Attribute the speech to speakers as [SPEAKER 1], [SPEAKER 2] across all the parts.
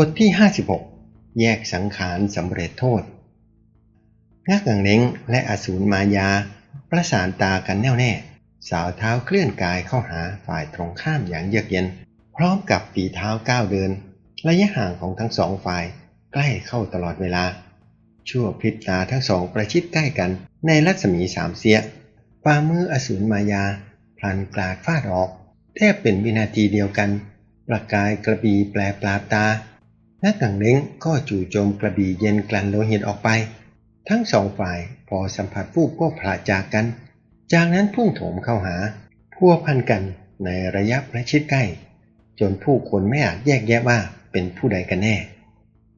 [SPEAKER 1] บทที่ 56 แยกสังขารสำเร็จโทษ งักกังเล้งและอสูรมายา ประสานตากันแน่วแน่ สาวเท้าเคลื่อนกายเข้าหาฝ่ายตรงข้ามอย่างเยือกเย็น พร้อมกับปีเท้าก้าวเดิน ระยะห่างของทั้งสองฝ่าย ใกล้เข้าตลอดเวลา ชั่วพริบตาทั้งสองประชิดใกล้กันในรัศมีสามเสียฝ่ามืออสูรมายา พลันกลาดฟาดออก แทบเป็นวินาทีเดียวกัน ประกายกระบีแปลปลาตา นักกังเล้งก็จู่โจมกระบี่เย็นกลั่นโลหิตออกไป ทั้งสองฝ่ายพอสัมผัสฟูกก็พลาจากกัน จากนั้นพุ่งโถมเข้าหา พัวพันกันในระยะประชิดใกล้ จนผู้คนไม่อาจแยกแยะว่าเป็นผู้ใดกันแน่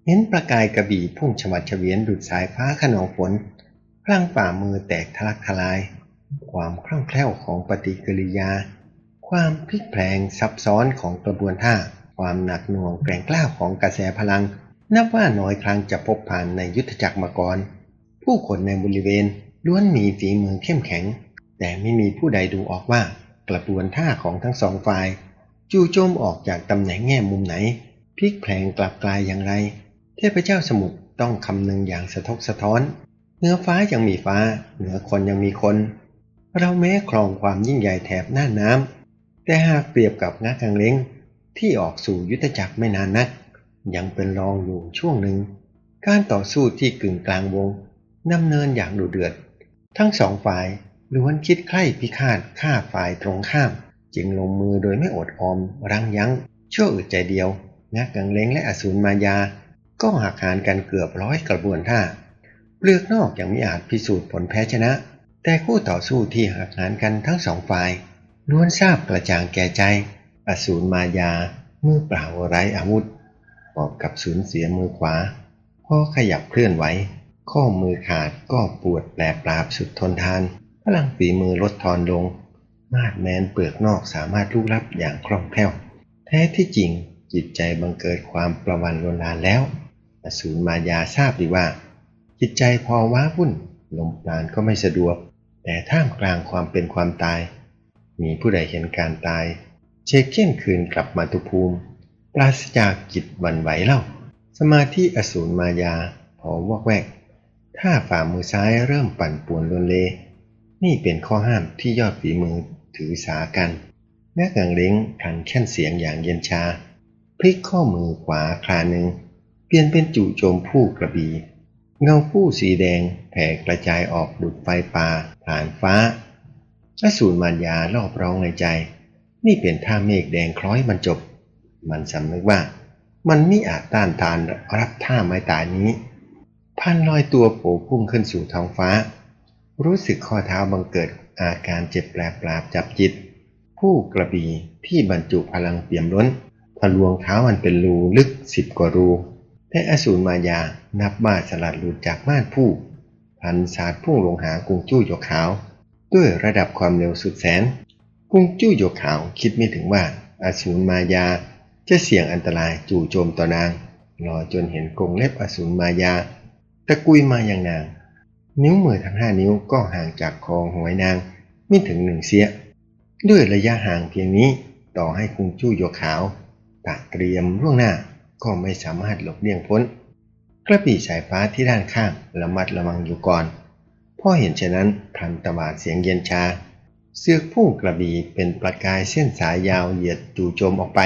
[SPEAKER 1] เห็นประกายกระบี่พุ่งฉวัดเฉวียนดุดสายฟ้าขนองฝนพลังฝ่ามือแตกทะลักทลาย ความคล่องแคล่วของปฏิกิริยา ความพลิกแพลงซับซ้อนของกระบวนท่า ความหนักหน่วงแกร่งกล้าของกระแสพลัง นับว่าน้อยครั้งจะพบผ่านในยุทธจักรมาก่อน ผู้คนในบริเวณล้วนมีฝีมือเข้มแข็ง แต่ไม่มีผู้ใดดูออกว่ากระบวนท่าของทั้งสองฝ่าย จู่โจมออกจากตำแหน่งแง่มุมไหนพลิกแพลงกลับกลายอย่างไร เทพเจ้าสมุทรต้องคำนึงอย่างสะทกสะท้อนเหนือฟ้ายังมีฟ้า เหนือคนยังมีคน เราแม้ครองความยิ่งใหญ่แถบหน้าน้ำแต่หากเปรียบกับงักกังเล้ง ที่ออกสู่ยุทธจักรไม่นานนัก ยังเป็นรองอยู่ช่วงหนึ่ง การต่อสู้ที่กึ่งกลางวงดำเนินอย่างดุเดือด ทั้งสองฝ่ายล้วนคิดใคร่พิฆาตฆ่าฝ่ายตรงข้าม จึงลงมือโดยไม่อดออม รังยั้ง ชั่วอึดใจเดียวงักกังเลงและอสูรมายา ก็หักหานกันเกือบร้อยกระบวนท่า เปลือกนอกยังไม่อาจพิสูจน์ผลแพ้ชนะ แต่คู่ต่อสู้ที่หักหานกันทั้งสองฝ่ายล้วนทราบกระจ่างแก่ใจ อสูรมายามือเปล่าไร้อาวุธปอบกับสูญเสียมือขวาพอขยับเคลื่อนไหวข้อมือขาดก็ปวดแปลปราบสุดทนทาน พลังฝีมือลดทอนลง มาดแมนเปลือกนอกสามารถลุกลับอย่างคล่องแคล่ว แท้ที่จริงจิตใจบังเกิดความประวันลนลานแล้ว อสูรมายาทราบดีว่า จิตใจพอว้าวุ่นลมปราณก็ไม่สะดวก แต่ท่ามกลางความเป็นความตาย มีผู้ใดเห็นการตาย เชคเก้นคืนกลับมาตุภูมิ ปราศจากจิตวันไหวเล่า สมาธิอสูรมายาพอวอกแวก ถ้าฝ่ามือซ้ายเริ่มปั่นป่วนลวนเล นี่เป็นข้อห้ามที่ยอดฝีมือถือสากัน แม่กังเล้งขันแค่นเสียงอย่างเย็นชา พลิกข้อมือขวาคลาหนึ่ง เปลี่ยนเป็นจู่โจมผู้กระบีเงาผู้สีแดงแผ่กระจายออกดุดไฟป่าผ่านฟ้าอสูรมารยารอบร้องในใจ นี่เป็นท่าเมฆแดงคล้อยบรรจบ มันสำนึกว่า มันไม่อาจต้านทานรับท่าไม้ตายนี้พันลอยตัวโผล่พุ่งขึ้นสู่ท้องฟ้า รู้สึกข้อเท้าบังเกิดอาการเจ็บแปลบปราบจับจิต ผู้กระบี่ที่บรรจุพลังเปี่ยมล้นทะลวงเท้ามันเป็นรูลึกสิบกว่ารูแต่อสูรมายานับว่าสลัดหลุดจากม่านผู้พันสาดพุ่งลงหากุงจู้หยกขาว ด้วยระดับความเร็วสุดแสน กุงจู้หยกขาวคิดไม่ถึงว่าอาสูรมายาจะเสี่ยงอันตรายจู่โจมต่อนาง รอจนเห็นกรงเล็บอสูรมายา ตะกุยมาอย่างนาง นิ้วมือทั้งห้านิ้วก็ห่างจากคอหวยนางไม่ถึงหนึ่งเสีย ด้วยระยะห่างเพียงนี้ต่อให้กุงจู้หยกขาวตักเตรียมล่วงหน้าก็ไม่สามารถหลบเลี่ยงพ้น กระบี่สายฟ้าที่ด้านข้างระมัดระวังอยู่ก่อนพ่อเห็นเช่นนั้นพันตะบาดเสียงเย็นชา เสือกพุ่งกระบี่เป็นประกายเส้นสายยาวเหยียดจู่โจมออกไป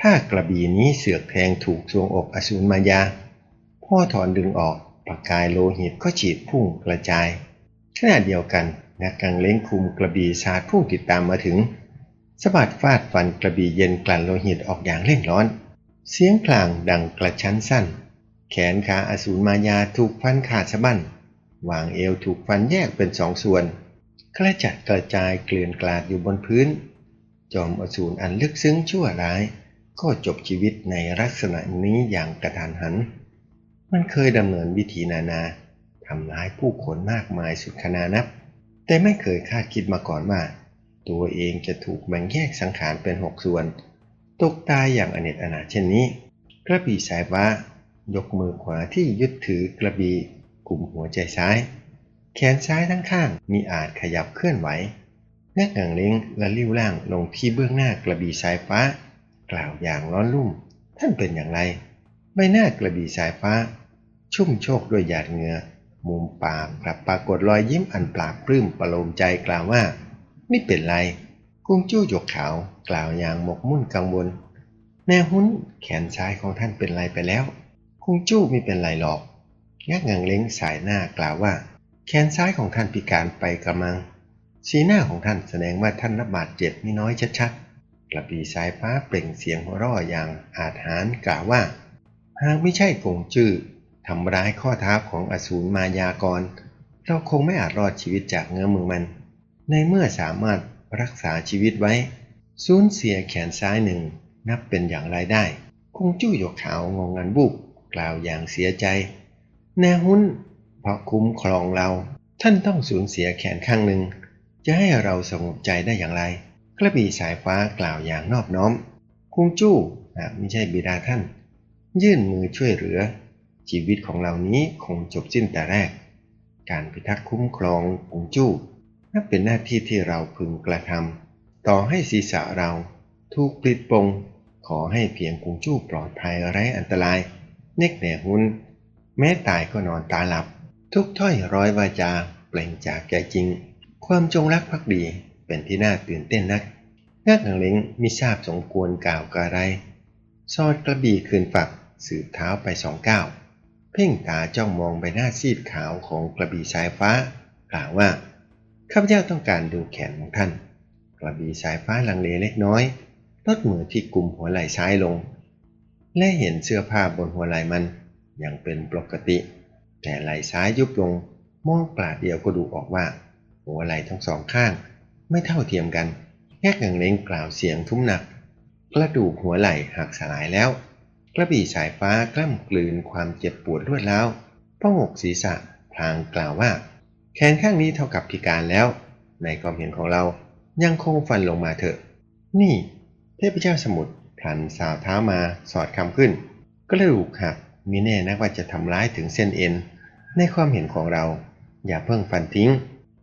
[SPEAKER 1] ถ้ากระบี่นี้เสือกแทงถูกทรวงอกอสูรมายา พ่อถอนดึงออกประกายโลหิตก็ฉีดพุ่งกระจาย ขณะเดียวกันนักกังเล้งคุมกระบี่สาดพุ่งติดตามมาถึงสะบัดฟาดฟันกระบี่เย็นกลั่นโลหิตออกอย่างเร่งร้อน เสียงกลางดังกระชั้นสั้น แขนขาอสูรมายาถูกฟันขาดสะบั้นวางเอวถูกฟันแยกเป็นสองส่วน กระจัดกระจายเกลื่อนกลาดอยู่บนพื้น จอมอสูรอันลึกซึ้งชั่วร้าย ก็จบชีวิตในลักษณะนี้อย่างกระทันหัน มันเคยดำเนินวิธีนานาทำร้ายผู้คนมากมายสุดขนานับ แต่ไม่เคยคาดคิดมาก่อนว่า ตัวเองจะถูกแบ่งแยกสังขารเป็นหกส่วน ตกตายอย่างอเนจอนาเช่นนี้ กระบี่สายฟ้ายกมือขวาที่ยึดถือกระบี่กลุ่มหัวใจซ้าย แขนซ้ายทั้งข้างมีอาจขยับเคลื่อนไหวแม่กังเล้งและลิ้วล่างลงที่เบื้องหน้ากระบี่สายฟ้า กล่าวอย่างร้อนรุ่ม ท่านเป็นอย่างไร ใบหน้ากระบี่สายฟ้า ชุ่มโชคด้วยหยาดเหงื่อมุมปากกลับปรากฏรอยยิ้มอันปราบปลื้มประโลมใจกล่าวว่า ไม่เป็นไรกุ้งจู้หยกขาวกล่าวอย่างหมกมุ่นกังวลแน่หุ้นแขนซ้ายของท่านเป็นไรไปแล้ว กุ้งจู้ไม่เป็นไรหรอกงักเงงเล้งสายหน้ากล่าวว่า แขนซ้ายของท่านพิการไปกระมัง สีหน้าของท่านแสดงว่าท่านรับบาดเจ็บไม่น้อยชัดๆ กระบี่สายฟ้าเปล่งเสียงหัวเราะอย่างอาจหารกล่าวว่า หากไม่ใช่กงจื้อทำร้ายข้อเท้าของอสูรมายากร เราคงไม่อาจรอดชีวิตจากเงื้อมือมัน ในเมื่อสามารถรักษาชีวิตไว้ สูญเสียแขนซ้ายหนึ่ง นับเป็นอย่างไรได้ คงจู้หยกขาวงงงันบุกกล่าวอย่างเสียใจ แนหุ้น ราะคุ้มครองเรา ท่านต้องสูญเสียแขนข้างหนึ่ง จะให้เราสงบใจได้อย่างไร กระบี่สายฟ้ากล่าวอย่างนอบน้อมคงจู้หากไม่ใช่บิดาท่าน ยื่นมือช่วยเหลือ ชีวิตของเรานี้คงจบสิ้นแต่แรก การพิทักษ์คุ้มครองคงจู้นับเป็นหน้าที่ที่เราพึงกระทำต่อให้ศีรษะเราถูกปลิดปงขอให้เพียงคงจู้ปลอดภัยไร้อันตราย เนกแหน่หุนแม้ตายก็นอนตาหลับ ทุกถ้อยร้อยวาจาเปล่งจากใจจริง ความจงรักภักดีเป็นที่น่าตื่นเต้นนักนักหนังเล้งมิทราบสมควรกล่าวกะไรซอดกระบี่คืนฝักสืบเท้าไปสองก้าวเพ่งตาจ้องมองใบหน้าซีดขาวของกระบี่สายฟ้ากล่าวว่าข้าพเจ้าต้องการดูแขนของท่าน กระบี่สายฟ้าลังเลเล็กน้อยลดมือที่กลุ่มหัวไหล่ซ้ายลง และเห็นเสื้อผ้าบนหัวไหล่มันยังเป็นปกติ แต่ไหล่ซ้ายยุบลง มองปลาดเดียวก็ดูออกว่า หัวไหล่ทั้งสองข้าง ไม่เท่าเทียมกันแยกอย่างเล้งกล่าวเสียงทุ้มหนัก กระดูกหัวไหล่หักสลายแล้ว กระบี่สายฟ้ากล้ำกลืนความเจ็บปวดรวดแล้วพ่องกศีรษะพลางกล่าวว่า แขนข้างนี้เท่ากับพิการแล้ว ในความเห็นของเรายังคงฟันลงมาเถอะ นี่เทพเจ้าสมุทรพลันสาวเท้ามาสอดคำขึ้น กระดูกหัก มีแน่นะว่าจะทำร้ายถึงเส้นเอ็น ในความเห็นของเรา อย่าเพิ่งฟันทิ้ง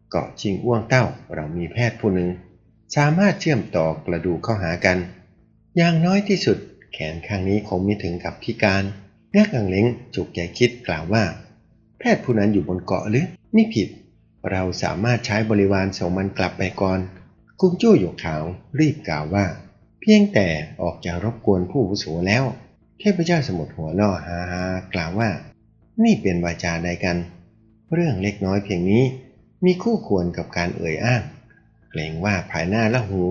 [SPEAKER 1] เกาะชิงอ้วงเต้าเรามีแพทย์ผู้หนึ่ง สามารถเชื่อมต่อกระดูกเข้าหากัน อย่างน้อยที่สุด แขนข้างนี้คงม่ถึงกับพิการงักอังเล้งจุกใจคิดกล่าวว่า แพทย์ผู้นั้นอยู่บนเกาะหรือนี่ผิด เราสามารถใช้บริวารส่งมันกลับไปก่อน กุ้งจู้หยกขาวรีบกล่าวว่า เพียงแต่ออกจากรบกวนผู้อาวุโสแล้ว เทพเจ้าสมุทรหัวล่อฮาฮากล่าวว่า นี่เป็นวาจาใดกัน เรื่องเล็กน้อยเพียงนี้มีคู่ควรกับการเอ่ยอ้างเกรงว่าภายหน้าละหู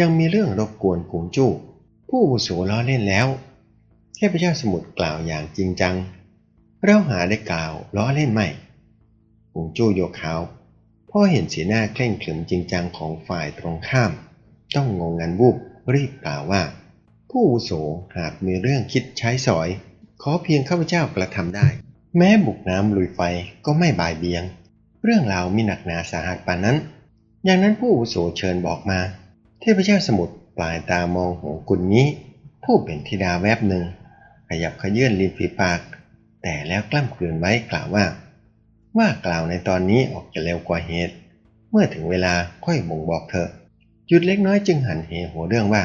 [SPEAKER 1] ยังมีเรื่องรบกวนกุงจู้ผู้อาวุโสล้อเล่นแล้วเทพเจ้าสมุทรกล่าวอย่างจริงจัง เราหาได้กล่าวล้อเล่นไหมกุงจู้โยกขาวพ่อเห็นสีหน้าเคร่งขรึมจริงจังของฝ่ายตรงข้าม ต้องงงงันวูบรีบกล่าวว่า ผู้อุโสหากมีเรื่องคิดใช้สอย ขอเพียงข้าพเจ้ากระทำได้ แม้บุกน้ำลุยไฟก็ไม่บายเบียง เรื่องราวมีหนักหนาสาหัสปานนั้น อย่างนั้นผู้อุโสเชิญบอกมา เทพเจ้าสมุทรปลายตามองหงกุลนี้ ผู้เป็นธิดาแวบหนึ่ง ขยับขยื่นริมฝีปาก แต่แล้วกล้ำกลืนไว้กล่าวว่า ว่ากล่าวในตอนนี้ออกจะเร็วกว่าเหตุ เมื่อถึงเวลาค่อยบ่งบอกเธอหยุดเล็กน้อยจึงหันเหหัวเรื่องว่า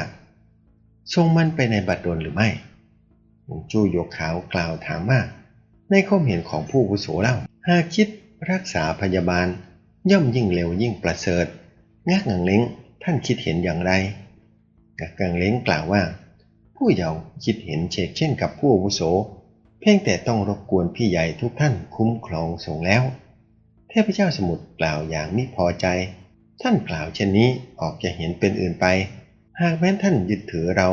[SPEAKER 1] ทรงมันไปในบัดดลหรือไม่หงจู้ยกขาวกล่าวถามว่าในความเห็นของผู้วุโสเล่า หากคิดรักษาพยาบาล ย่อมยิ่งเร็วยิ่งประเสริฐงักงังเล้งท่านคิดเห็นอย่างไรงักงังเล้งกล่าวว่า ผู้เยาว์คิดเห็นเชกเช่นกับผู้อาวุโส เพียงแต่ต้องรบกวนพี่ใหญ่ทุกท่านคุ้มครองส่งแล้วเทพเจ้าสมุทรกล่าวอย่างไม่พอใจ ท่านกล่าวเช่นนี้ออกจะเห็นเป็นอื่นไป หากแม้นท่านยึดถือเรา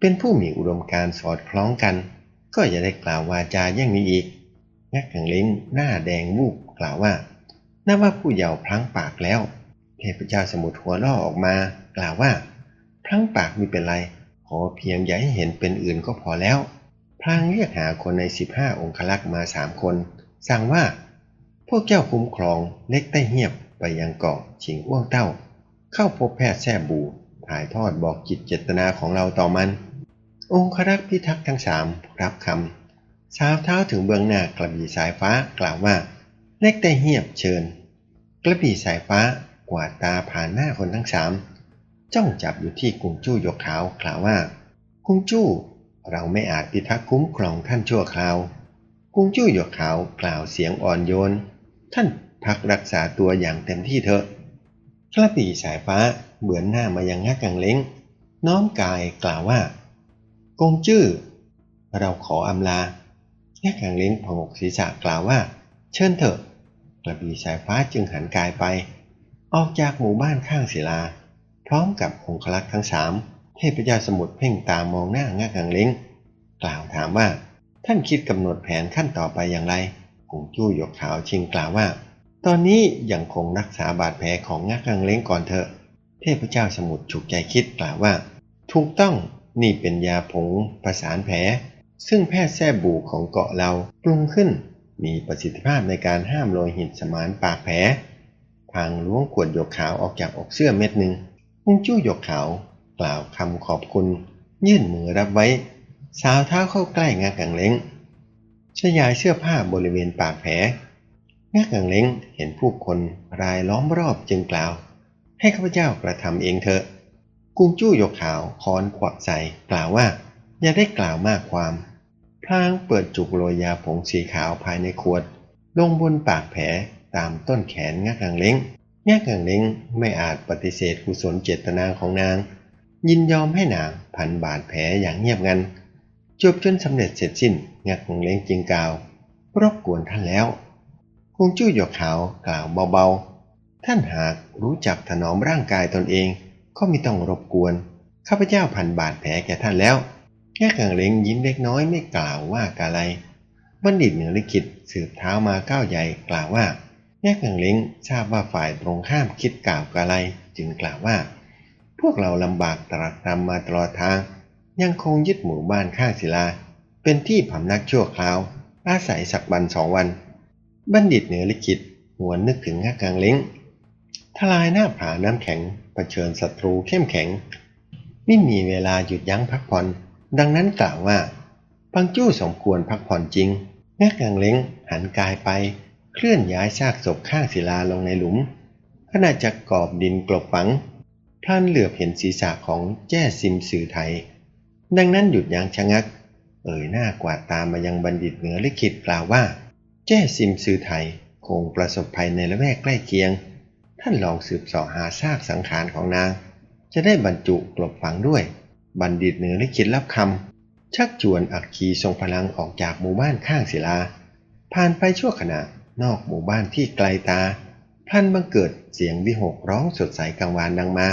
[SPEAKER 1] เป็นผู้มีอุดมการณ์สอดคล้องกัน ก็อย่าได้กล่าววาจาอย่างนี้อีก งักขังเล้งหน้าแดงวูบกล่าวว่าน่าว่าผู้เยาว์พลั้งปากแล้ว เทพเจ้าสมุทรหัวล่อออกมา กล่าวว่า พลั้งปากไมีเป็นไร ขอเพียงอย่าให้เห็นเป็นอื่นก็พอแล้ว พลางเรียกหาคนในสิบห้าองคลักษ์มาสามคน สั่งว่า พวกเจ้าคุ้มครองเล็กใต้เหียบไปยังเกาะฉิงอ้วงเต้า เข้าพบแพทย์แท่บู ถ่ายทอดบอกจิตเจตนาของเราต่อมัน องครักษ์พิทักษ์ทั้งสามรับคำสาวเท้าถึงเบื้องหน้ากระบี่สายฟ้ากล่าวว่าเล็กแต่เหียบเชิญ กระบี่สายฟ้ากวาดตาผ่านหน้าคนทั้งสามจ้องจับอยู่ที่กุงจู้ยกขาวกล่าวว่า กุงจู้ เราไม่อาจพิทักษ์คุ้มครองท่านชั่วคราว กุงจู้ยกขาวกล่าวเสียงอ่อนโยน ท่านพักรักษาตัวอย่างเต็มที่เถอะ กระบี่สายฟ้าเบือนหน้ามายังงักกังเล้ง น้อมกายกล่าวว่า กงจื้อ เราขออำลางักกังเล้งพงกศีรษะกล่าวว่า เชิญเถอะ กระบี่สายฟ้าจึงหันกายไป ออกจากหมู่บ้านข้างศิลา พร้อมกับองคลักษ์ทั้งสามเทพเจ้าสมุทรเพ่งตามองหน้างักกังเล้ง กล่าวถามว่าท่านคิดกำหนดแผนขั้นต่อไปอย่างไรกงจู้หยกขาวชิงกล่าวว่า ตอนนี้ยังคงรักษาบาดแผลของงักกังเล้งก่อนเถอะ เทพเจ้าสมุทรฉุกใจคิดกล่าวว่า ถูกต้องนี่เป็นยาผงประสานแผล ซึ่งแพทย์แท้บูของเกาะเราปรุงขึ้น มีประสิทธิภาพในการห้ามโลหิตสมานปากแผลพางล้วงขวดหยกขาวออกจากอกเสื้อเม็ดหนึ่งฮงจู้หยกขาวกล่าวคำขอบคุณ ยื่นมือรับไว้ สาวเท้าเข้าใกล้งากังเล้งชยายเสื้อผ้าบริเวณปากแผล งากังเล้งเห็นผู้คนรายล้อมรอบจึงกล่าว ให้ข้าพเจ้ากระทำเองเถอะ กุงจู้ยกขาวค้อนขวักใส่กล่าวว่า อย่าได้กล่าวมากความ พลางเปิดจุกโรยยาผงสีขาวภายในขวด ลงบนปากแผลตามต้นแขนงากังเล้งงากังเล้งไม่อาจปฏิเสธกุศลเจตนาของนาง ยินยอมให้นางพันบาดแผลอย่างเงียบงันจบจนสำเร็จเสร็จสิ้นงากังเล้งจึงกล่าวรบกวนท่านแล้ว คงจู้หยกขาวกล่าวเบาๆ ท่านหากรู้จักถนอมร่างกายตนเอง ก็ไม่ต้องรบกวน ข้าพเจ้าพันบาดแผลแก่ท่านแล้ว แง่กังเล้งยิ้มเล็กน้อยไม่กล่าวว่ากาอะไร บัณฑิตเหนือลิขิตสืบเท้ามาก้าวใหญ่กล่าวว่า แง่กังเล้งทราบว่าฝ่ายตรงข้ามคิดกล่าวกาอะไร จึงกล่าวว่า พวกเราลำบากตรากตรำมาตลอดทาง ยังคงยึดหมู่บ้านข้าศิลา เป็นที่พำนักชั่วคราว อาศัยสักวันสองวัน บัณฑิตเหนือลิขิตหวนนึกถึงงักกังเล้งทลายหน้าผาน้ำแข็งเผชิญศัตรูเข้มแข็ง ไม่มีเวลาหยุดยั้งพักผ่อน ดังนั้นกล่าวว่าปังจู้สมควรพักผ่อนจริงงักกังเล้งหันกายไปเคลื่อนย้ายซากศพข้างศิลาลงในหลุมขณะจะกอบดินกลบฝังพลันเหลือบเห็นศีรษะของแจ้ซิมสื่อไทย ดังนั้นหยุดยั้งชะงัก เอ่ยหน้ากวาดตามมายังบัณฑิตเหนือลิขิตกล่าวว่า แจ้ซิมซือไทยคงประสบภัยในละแวกใกล้เคียง ท่านลองสืบสาะหาซากสังขารของนาง จะได้บรรจุกลบฝังด้วย บัณฑิตเหนือลิขิตรับคำชักชวนอักคีทรงพลังออกจากหมู่บ้านข้างศิลา ผ่านไปชั่วขณะนอกหมู่บ้านที่ไกลตาพลันบังเกิดเสียงวิหกร้องสดใสกลางวานดังมา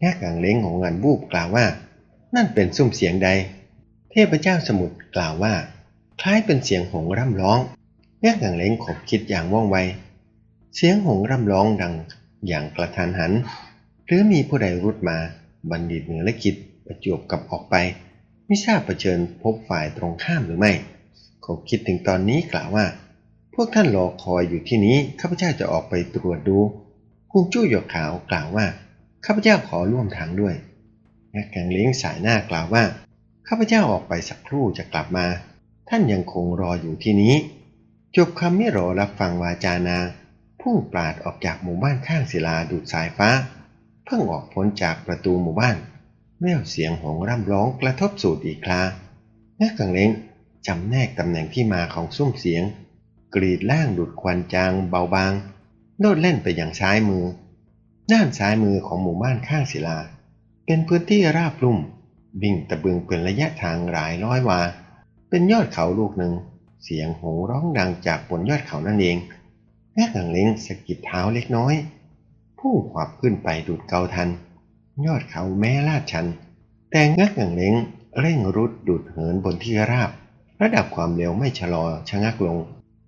[SPEAKER 1] แง่กังเล้งของงานบูบกล่าวว่า นั่นเป็นซุ้มเสียงใด เทพเจ้าสมุทรกล่าวว่า คล้ายเป็นเสียงหงร่ำร้อง แง่กังเล้งขบคิดอย่างว่องไว เสียงหงร่ำร้องดังอย่างกระทันหัน หรือมีผู้ใดรุดมาบัณฑิตเหนือและกิจประจวบกับออกไป ไม่ทราบประเชิญพบฝ่ายตรงข้ามหรือไม่ขบคิดถึงตอนนี้กล่าวว่า พวกท่านรอคอยอยู่ที่นี้ข้าพเจ้าจะออกไปตรวจดูคุงจู้หยกขาวกล่าวว่าข้าพเจ้าขอร่วมทางด้วยแง่กังเล้งสายหน้ากล่าวว่าข้าพเจ้าออกไปสักครู่จะกลับมา ท่านยังคงรออยู่ที่นี้ จบคำไม่รอรับฟังวาจานาพุ่งปราดออกจากหมู่บ้านข้างศิลาดูดสายฟ้า เพิ่งออกพ้นจากประตูหมู่บ้านแววเสียงหงร่ำร้องกระทบสูดอีกคราแง่กังเล้งจำแนกตำแหน่งที่มาของซุ้มเสียง กรีดล่างดูดควันจางเบาบางโลดเล่นไปอย่างซ้ายมือ ด้านซ้ายมือของหมู่บ้านข้างศิลา เป็นพื้นที่ราบลุ่ม บิ่งตะบึงเป็นระยะทางหลายร้อยวา เป็นยอดเขาลูกหนึ่ง เสียงโห่ร้องดังจากบนยอดเขานั่นเองแม่กังเล้งสะกิดเท้าเล็กน้อย พุ่งขวับขึ้นไปดูดเกาทัน ยอดเขาแม้ลาดชัน แต่งักกังเล้งเร่งรุดดูดเหินบนที่ราบ ระดับความเร็วไม่ชะลอชะงักลง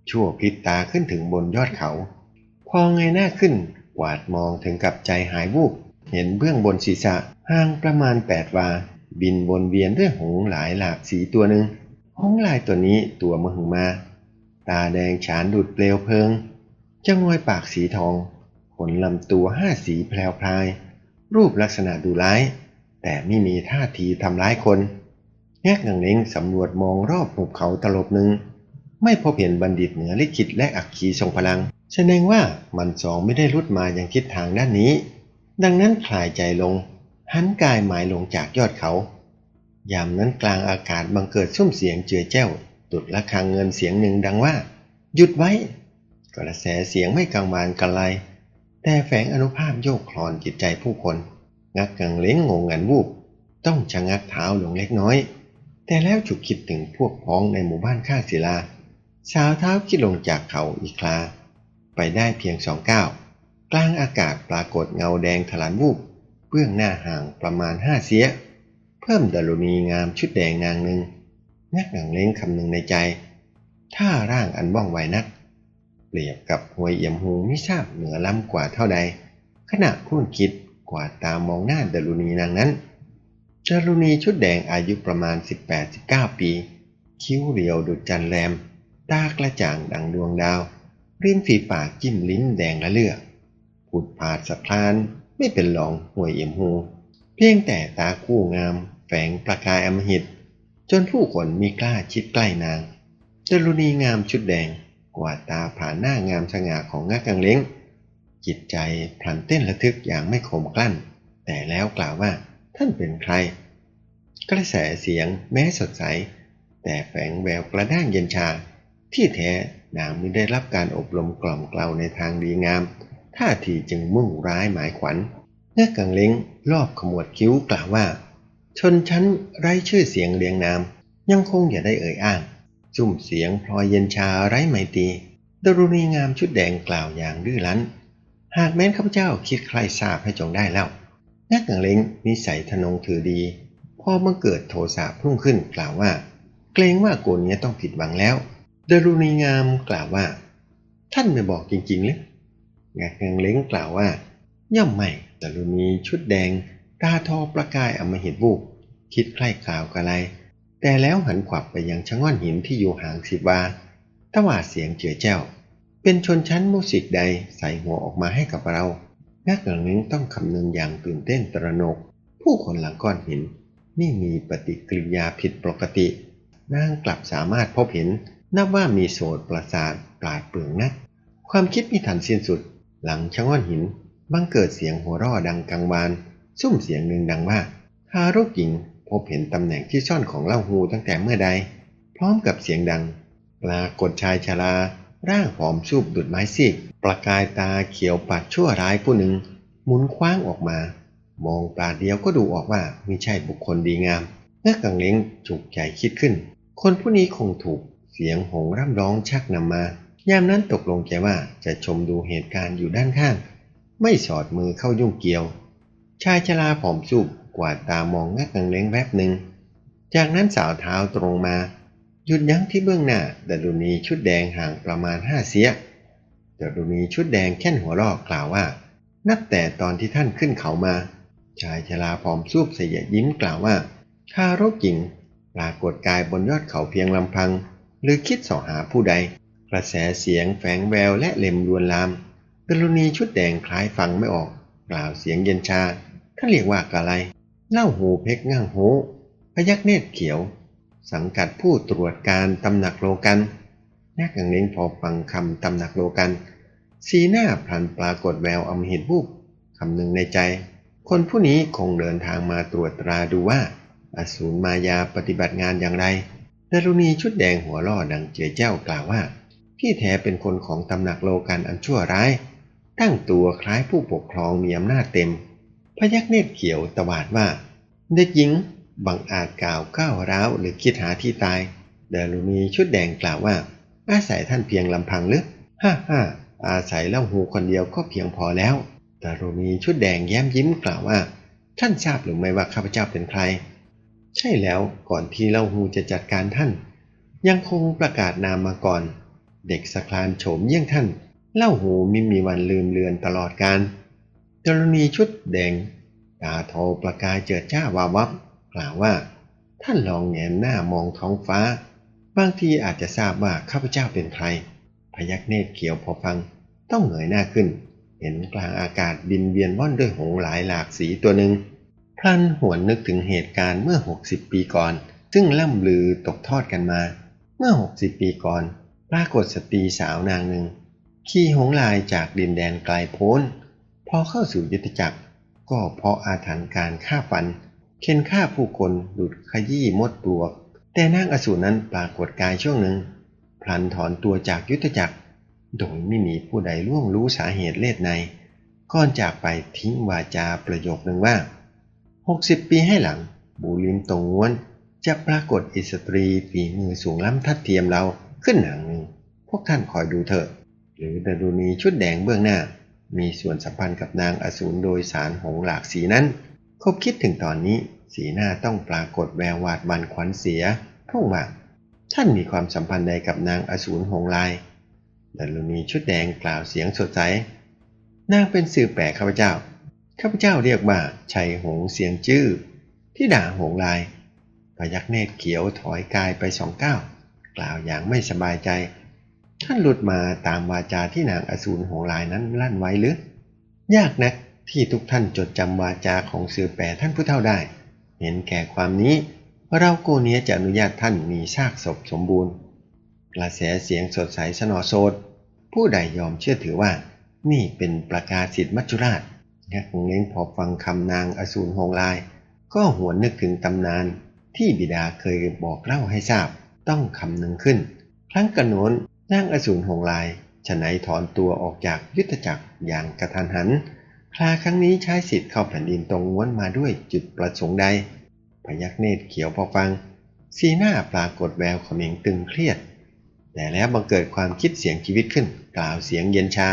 [SPEAKER 1] ชั่วพริบตาขึ้นถึงบนยอดเขา พอเงยหน้าขึ้นกวาดมองถึงกับใจหายวูบเห็นเบื้องบนศีรษะห่างประมาณแปดวา บินวนเวียนด้วยหงส์หลายหลากสีตัวหนึ่ง หงส์ลายตัวนี้ตัวมหึมา ตาแดงฉานดุดเปลวเพลิงจงอยปากสีทอง ขนลำตัวห้าสีแพรวพราย รูปลักษณะดูร้าย แต่ไม่มีท่าทีทำร้ายคนแงกหนังเล้งสำรวจมองรอบหุบเขาตลบหนึ่ง ไม่พบเห็นบัณฑิตเหนือลิขิตและอักขีทรงพลัง แสดงว่ามันสองไม่ได้รุดมาอย่างทิศทางด้านนี้ ดังนั้นคลายใจลง หันกายหมายลงจากยอดเขา ยามนั้นกลางอากาศบังเกิดซุ้มเสียงเจือแจ้ว ตุดละคังเงินเสียงหนึ่งดังว่า หยุดไว้ กระแสเสียงไม่กังวานกันไรแต่แฝงอนุภาพโยกคลอนจิตใจผู้คน งักกังเล้งงงงันวูบต้องชะงักเท้าลงเล็กน้อย แต่แล้วฉุกคิดถึงพวกพ้องในหมู่บ้านข้างศิลา สาวเท้าคิดลงจากเขาอีคลา ไปได้เพียงสองก้าวกลางอากาศปรากฏเงาแดงถลันวูบเบื้องหน้าห่างประมาณห้าเสีย เพิ่มดารุณีงามชุดแดงนางหนึ่งนักหนังเล้งคำหนึ่งในใจถ้าร่างอันว่องไวนัก เปรียบกับหวยเอี่ยมหูไม่ทราบเหนือล้ำกว่าเท่าใด ขณะคุ้นคิดกว่าดตามองหน้าดารุณีนางนั้นดารุณีชุดแดงอายุประมาณ 18-19 ปี คิ้วเรียวดุจจันทร์แรม ตากระจ่างดังดวงดาว ริมฝีปากจิ้มลิ้นแดงละเลือกผุดผาดสะพานไม่เป็นรองหวยเอี่ยมหู เพียงแต่ตาคู่งาม ฝงประกายอมหิต จนผู้คนมีกล้าชิดใกล้นางดารุณีงามชุดแดงกวาดตาผ่านหน้างามสง่าของงักกังเล้งจิตใจพลันเต้นระทึกอย่างไม่ขมกลั้น แต่แล้วกล่าวว่าท่านเป็นใคร กระแสเสียงแม้สดใส แต่แฝงแววกระด้างเย็นชา ที่แท้นางไม่ได้รับการอบรมกล่อมเกลาในทางดีงาม ท่าทีจึงมุ่งร้ายหมายขวัญเนื้อกังเล้งรอบขมวดคิ้วกล่าวว่า ชนชั้นไร้ชื่อเสียงเรียงนาม ยังคงอย่าได้เอ่ยอ้างจุ่มเสียงพลอยเย็นชาไร้ไมตรีดารุณีงามชุดแดงกล่าวอย่างดื้อรั้น หากแม้นข้าพเจ้าคิดใครทราบให้จงได้แล้วนักกังเล้งนิสัยทนงถือดี พอเมื่อเกิดโทสะพุ่งขึ้นกล่าวว่า เกรงว่าโกนเนี้ยต้องผิดหวังแล้วดารุณีงามกล่าวว่า ท่านไม่บอกจริงๆหรืองักกังเล้งกล่าวว่า ย่อมไม่ดารุณีชุดแดง ตาทอประกายอำมหิตวูบคิดใคร่ข่าวกะไร แต่แล้วหันขวับไปยังชะง่อนหินที่อยู่ห่างสิบวาตวาดเสียงเจือแจ้ว เป็นชนชั้นมุสิกใดใส่หัวออกมาให้กับเรานักเหล่านี้ต้องคำนึงอย่างตื่นเต้นตระหนก ผู้คนหลังก้อนหินนี่มีปฏิกิริยาผิดปกตินางกลับสามารถพบเห็นนับว่ามีโสดประสาทปราดเปรื่องนัก ความคิดมิทันสิ้นสุด หลังชะง่อนหินบังเกิดเสียงหัวราะดังกังวาน ซุ่มเสียงหนึ่งดังว่าทารกหญิงพบเห็นตำแหน่งที่ซ่อนของเล่าหูตั้งแต่เมื่อใด พร้อมกับเสียงดัง ปรากฏชายชราร่างผอมชูบดุดไม้ซีก ประกายตาเขียวปัดชั่วร้ายผู้หนึ่งหมุนคว้างออกมา มองตาเดียวก็ดูออกว่าไม่ใช่บุคคลดีงามนักกังเล้งจุกใจคิดขึ้น คนผู้นี้คงถูกเสียงหงร่ำร้องชักนำมา ยามนั้นตกลงใจว่าจะชมดูเหตุการณ์อยู่ด้านข้าง ไม่สอดมือเข้ายุ่งเกี่ยว ชายชราผอมสูบกวาดตามองงักกังเล้งแวบหนึ่ง จากนั้นสาวเท้าตรงมา หยุดยั้งที่เบื้องหน้าดารุณีชุดแดงห่างประมาณห้าเสียดารุณีชุดแดงแค่นหัวรอกกล่าวว่า นับแต่ตอนที่ท่านขึ้นเขามา ชายชราผอมสูบเสียยิ้มกล่าวว่าทารกหญิงปรากฏกายบนยอดเขาเพียงลำพัง หรือคิดสอหาผู้ใด กระแสเสียงแฝงแววและเล็มลวนลามดรุณีชุดแดงคล้ายฟังไม่ออก กล่าวเสียงเย็นชาท่านเรียกว่ากะไรเล่าหูเพกง่างโหพยักเนตรเขียว สังกัดผู้ตรวจการตำหนักโลกันนักอย่างเน้นพอฟังคำตำหนักโลกัน สีหน้าพลันปรากฏแววอำเห็นวูบคำหนึ่งในใจ คนผู้นี้คงเดินทางมาตรวจตราดูว่าอสูรมายาปฏิบัติงานอย่างไรดารุณีชุดแดงหัวล่อดังเจียเจ้ากล่าวว่าพี่แท้เป็นคนของตำหนักโลกันอันชั่วร้าย ตั้งตัวคล้ายผู้ปกครองมีอำนาจเต็ม พยักเนตรเขียวตวาดว่า เด็กหญิงบังอาจกล่าวก้าวร้าวหรือคิดหาที่ตาย เดลูมีชุดแดงกล่าวว่า อาศัยท่านเพียงลำพังหรือฮ่าฮ่าอาศัยเล่าหูคนเดียวก็เพียงพอแล้วดารุณีชุดแดงแย้มยิ้มกล่าวว่า ท่านทราบหรือไม่ว่าข้าพเจ้าเป็นใคร ใช่แล้วก่อนที่เล่าหูจะจัดการท่าน ยังคงประกาศนามมาก่อน เด็กสคลานโฉมเยี่ยงท่าน เล่าหูมิมีวันลืมเลือนตลอดการดารุณีชุดแดงตาโทประกายเจิดจ้าวาวับ กล่าวว่า ท่านลองแงนหน้ามองท้องฟ้า บางทีอาจจะทราบว่าข้าพเจ้าเป็นใคร พยักเนตรเขียวพอฟัง ต้องเหงยหน้าขึ้น เห็นกลางอากาศบินเวียนว่อนด้วยหงส์หลายหลากสีตัวหนึ่งพลันหวนนึกถึงเหตุการณ์เมื่อ 60 ปีก่อน ซึ่งล่ำลือตกทอดกันมา เมื่อ 60 ปีก่อน ปรากฏสตรีสาวนางหนึ่ง ขี่หงลายจากดินแดนไกลโพ้น พอเข้าสู่ยุทธจักร ก็เพราะอาถรรพ์การฆ่าฟัน เค้นฆ่าผู้คนดุดขยี้มดปลวก แต่นางอสูรนั้นปรากฏกายช่วงหนึ่ง พลันถอนตัวจากยุทธจักร โดยไม่มีผู้ใดล่วงรู้สาเหตุเลดใน ก่อนจากไปทิ้งวาจาประโยคหนึ่งว่า 60 ปีให้หลัง บูลิมตรงวนจะปรากฏอิสตรีฝีมือสูงล้ำทัดเทียมเราขึ้นหนังหนึ่งพวกท่านคอยดูเถอะ หรือดารุณีชุดแดงเบื้องหน้า มีส่วนสัมพันธ์กับนางอสูรโดยสารหงหลากสีนั้น คบคิดถึงตอนนี้ สีหน้าต้องปรากฏแวววาดบันขวัญเสียพวกว่าท่านมีความสัมพันธ์ใดกับนางอสูรหงลายดารุณีชุดแดงกล่าวเสียงสดใสนางเป็นสื่อแปลข้าพเจ้าข้าพเจ้าเรียกว่าชัยหงเสียงจื้อที่ด่าหงลายพยักเนตรเขียวถอยกายไปสองก้าวกล่าวอย่างไม่สบายใจ ท่านหลุดมาตามวาจาที่นางอสูรหงลายนั้นลั่นไว้หรือ ยากนักที่ทุกท่านจดจำวาจาของเสือแปรท่านผู้เท่าได้ เห็นแก่ความนี้เราโกเนียจะอนุญาตท่านมีซากศพสมบูรณ์ กระแสเสียงสดใสสนอโสดผู้ใดยอมเชื่อถือว่า นี่เป็นประกาศสิทธิมัจจุราชงักเล้งพอฟังคำนางอสูรหงลาย ก็หวนนึกถึงตำนานที่บิดาเคยบอกเล่าให้ทราบต้องคำนึงขึ้น ครั้งกระโน้น นางอสูรหงลายฉะไหนถอนตัวออกจากยุทธจักรอย่างกระทันหันคลาครั้งนี้ใช้สิทธิ์เข้าแผ่นดินตรงง้วนมาด้วยจุดประสงค์ใด พยักเนตรเขียวพอฟัง สีหน้าปรากฏแววเขม็งตึงเครียด แต่แล้วบังเกิดความคิดเสียงชีวิตขึ้น กล่าวเสียงเย็นชา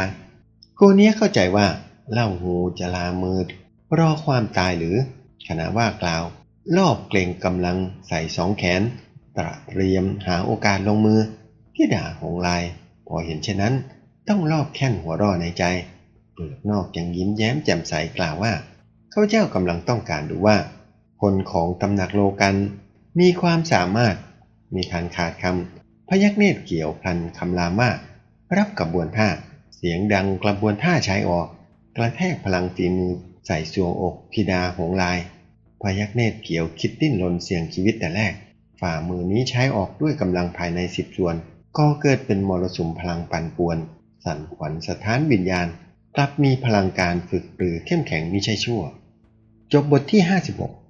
[SPEAKER 1] โกเนี้ยเข้าใจว่าเล่าหูจะลามืดรอความตายหรือขณะว่ากล่าว รอบเกรงกำลังใส่สองแขน ตระเตรียมหาโอกาสลงมือ ที่ด่าหงลาย พอเห็นเช่นนั้น ต้องรอบแค่นหัวร่อในใจ เปลือกนอกยังยิ้มแย้มแจ่มใสกล่าวว่าข้าเจ้ากำลังต้องการดูว่า คนของตำหนักโลกันมีความสามารถ มีการขาดคำพยักเนตรเกี่ยวพลันคำรามว่ารับกระบวนท่า เสียงดังกระบวนท่าใช้ออก กระแทกพลังฝีมือใส่สวงอกพิดาหงลาย พยักเนตรเกี่ยวคิดดิ้นรนเสี่ยงชีวิตแต่แรก ฝ่ามือนี้ใช้ออกด้วยกำลังภายในสิบส่วน ก็เกิดเป็นมรสุมพลังปั่นป่วน สั่นขวัญสถานวิญญาณ กลับมีพลังการฝึกปรือเข้มแข็งมิใช่ชั่ว จบบทที่ 56